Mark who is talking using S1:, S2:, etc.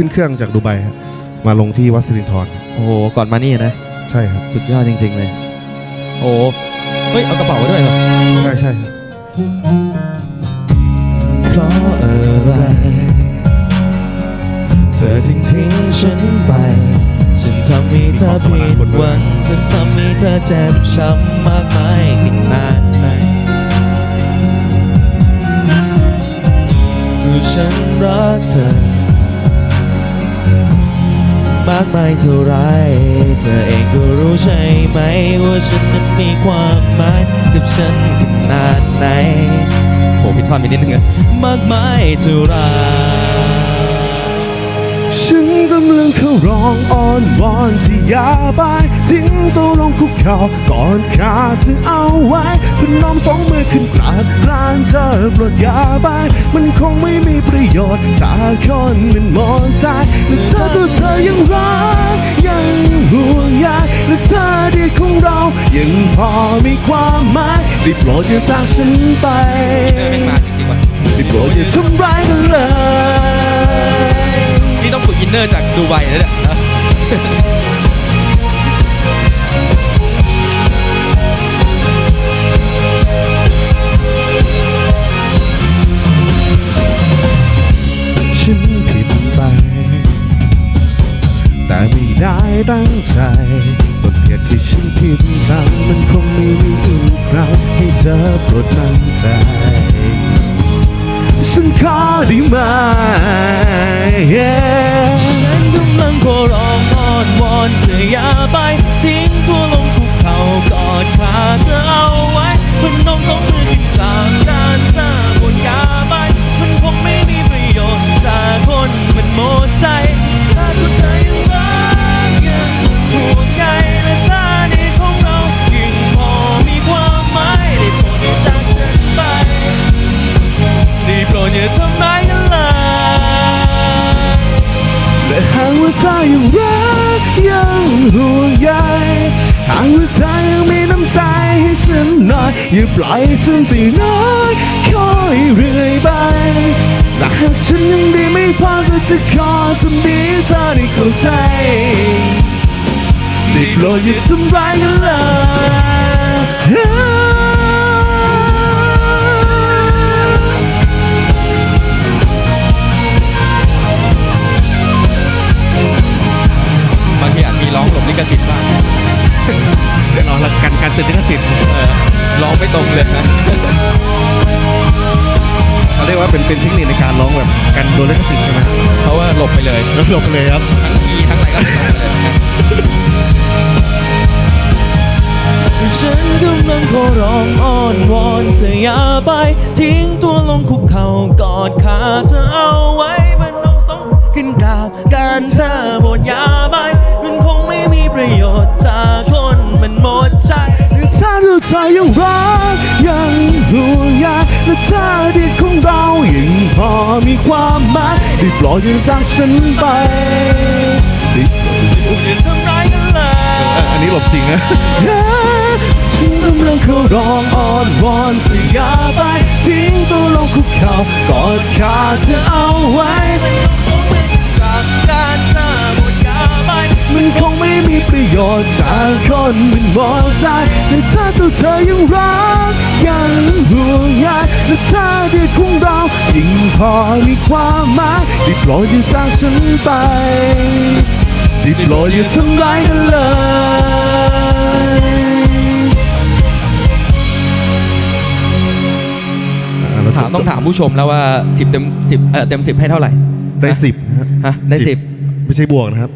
S1: ขึ้นเครื่องจากดูไบครับมาลงที่วัดสิรินทรครับ
S2: โอ้โห ก่อนมานี่นะ
S1: ใช่ครับ
S2: สุดยอดจริง ๆ เลย โอ้โหเฮ้ย เอากระเป๋าไว้ด้วยเหรอ
S1: ใช่ใช่ครับ
S2: เพราะอะไร เธอจึงทิ้งฉันไป ฉันทำให้เธอผิดหวังฉันทำให้เธอเจ็บช้ำมากมายขนาดไหนฉันรักเธอ มากมายเท่าไร เธอเองก็รู้ใช่ไหม ว่าฉันนั้นมีความหมายกับฉันขนาดไหนโหผิดท่อนไปนิดนึงอะมากมายเท่าไร
S1: ฉันกำลังเข้าร้องอ้อนวอนที่อย่าไปทิ้งตัวลงคุกเข่ากอดขาเธอเอาไว้พนมสองมือขึ้นกราบกรานเธอโปรดอย่าไปมันคงไม่มีประโยชน์ถ้าคนมันมองใจและเธอตัวเธอยังรักยังห่วงใยและเธอเดียวของเรายังพอมีความหมายได้โปรดอย่าจากฉันไป
S2: เนื้อแม่งมาจริงๆว่ะ
S1: ได้โปรดอย่าทำร้ายกันเลย
S2: นอร์จากดูไบแล้วเนี่ย
S1: ฉันผิดไป แต่ไม่ได้ตั้งใจต้นเหตุที่ฉันผิดครั้งมันคงไม่มีอีกครั้งให้เธอโปรดมั่นใจฉันขอได้ไหม
S2: ฉันกำลัง ขอร้องอ้อนวอนเธออย่าไป ทิ้งตัวลงคุกเข่ากอดขาเธอ ยังรักยังห่วงใยหาก
S1: ว่าเธอยังมีน้ำใจให้ฉันหน่อยอย่าปล่อยฉันที่น้อยคอยเรื่อยไปและหากฉันยังดีไม่พอก็จะขอทำดีเธอได้เข้าใจได้โปรดอย่าทำร้ายกันเลย
S2: ลิขสิทธิ์บ้าง
S1: แน่นอนละกันการติดลิขสิทธิ์
S2: เออร้องไม่ตรงเลยนะ
S1: เขาเรียกว่าเป็นเป็นเทคนิคในการร้องแบบกันโดนลิขสิทธิ์ใช่ไหม
S2: เพราะว่าหลบไปเลย
S1: แล้วหลบไปเลยครับ
S2: ทั้งคีย์ทั้งอะไรก็ไม่ตรงเลยฉันกำลังขอร้องอ้อนวอนเธออย่าไป ทิ้งตัวลงคุกเข่ากอดขาเธอเอาไว้มันน้องสองขึ้นกราบการเธอ
S1: ถ้าเราใจยังรักยังห่วงใยและถ้าเดียของเรายังพอมีความหมายได้โปรดอย่าจากฉันไปได้โปรด
S2: อย่าทำร้ายกันเลย
S1: อันนี้หลบจริงนะฉันกำลังเข้าร้องอ้อนวอนเธออย่าไปทิ้งตัวลงคุกเข่ากอดขาเธอเอาไว้ คนมันมองใจแต่ถ้าตัวเธอยังรักยังห่วงใยและถ้าเดียของเรายิ่งพอมีความหมายได้โปรดอย่าจากฉันไปได้โปรดอย่าทำร้ายกันเลยอะเร
S2: ถามต้องถามผู้ชมแล้วว่า 10 เต็ม10เอ่อเต็ม 10 ให้เท่าไหร่
S1: ได้สิบฮะ
S2: ฮะได้10
S1: ไม่ใช่บวกนะครับ